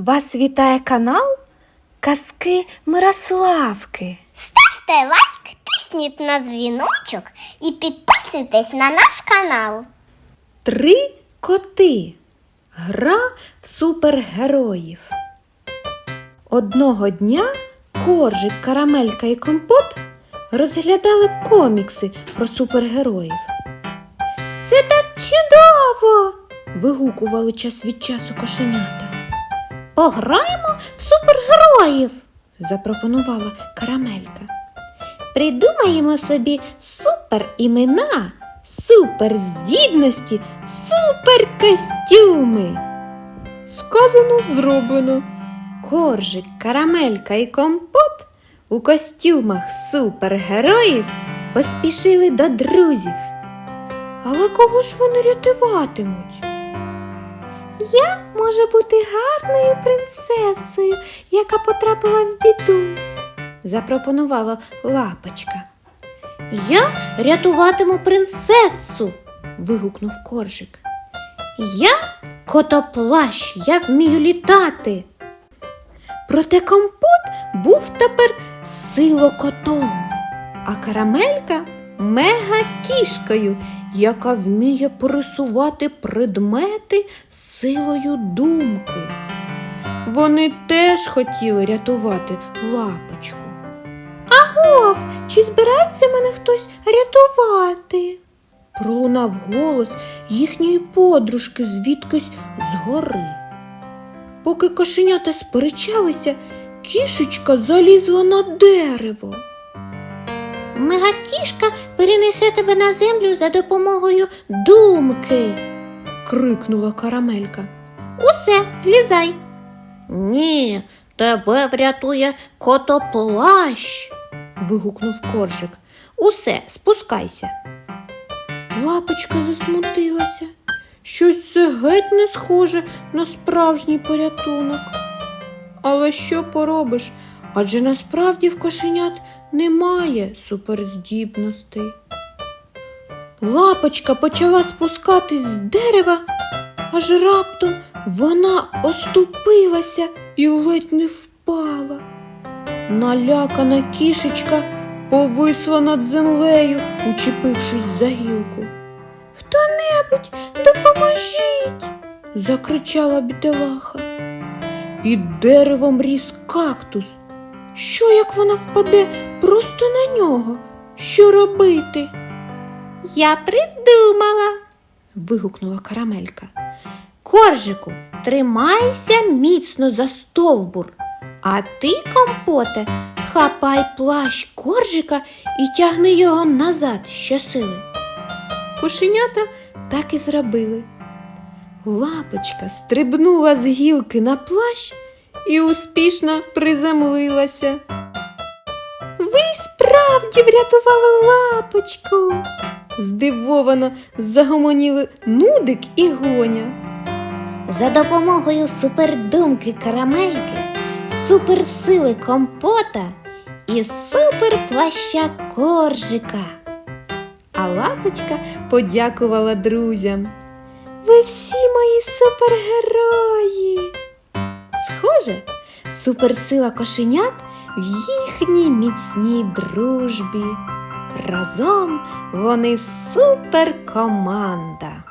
Вас вітає канал Казки Мирославки. Ставте лайк, тисніть на дзвіночок і підписуйтесь на наш канал. Три коти. Гра в супергероїв. Одного дня коржик, карамелька і компот розглядали комікси про супергероїв. Це так чудово! вигукували час від часу кошенята. Пограємо в супергероїв, запропонувала карамелька. Придумаємо собі супер імена, супер здібності. Сказано, зроблено. Коржик, карамелька і компот у костюмах супергероїв поспішили до друзів. Але кого ж вони рятуватимуть? Я можу бути гарною принцесою, яка потрапила в біду, запропонувала лапочка. Я рятуватиму принцесу. вигукнув коржик. Я котоплащ, я вмію літати. Проте компот був тепер силокотом, а карамелька мега-кішкою, яка вміє пересувати предмети силою думки. Вони теж хотіли рятувати лапочку. Агов, чи збирається мене хтось рятувати? Пролунав голос їхньої подружки звідкись згори. Поки кошенята сперечалися, кішечка залізла на дерево. Мегакішка перенесе тебе на землю за допомогою думки, крикнула карамелька. Усе, злізай. Ні, тебе врятує котоплащ. вигукнув коржик. Усе, спускайся. Лапочка засмутилася. Щось це геть не схоже на справжній порятунок. Але що поробиш? Адже насправді в кошенят немає суперздібностей. Лапочка почала спускатись з дерева, аж раптом вона оступилася і ледь не впала. Налякана кішечка повисла над землею, учепившись за гілку. Хто-небудь допоможіть, закричала бідолаха. Під деревом ріс кактус. Що як вона впаде просто на нього? Що робити? Я придумала. вигукнула карамелька. Коржику, тримайся міцно за стовбур, а ти, компоте, хапай плащ коржика і тягни його назад щосили. Кошенята так і зробили. Лапочка стрибнула з гілки на плащ і успішно приземлилася. Ви справді врятували лапочку. Здивовано загомоніли нудик і гоня. За допомогою супердумки карамельки, суперсили компота і суперплаща коржика. А лапочка подякувала друзям. Ви всі мої супергерої. Схоже, суперсила кошенят в їхній міцній дружбі. Разом вони суперкоманда.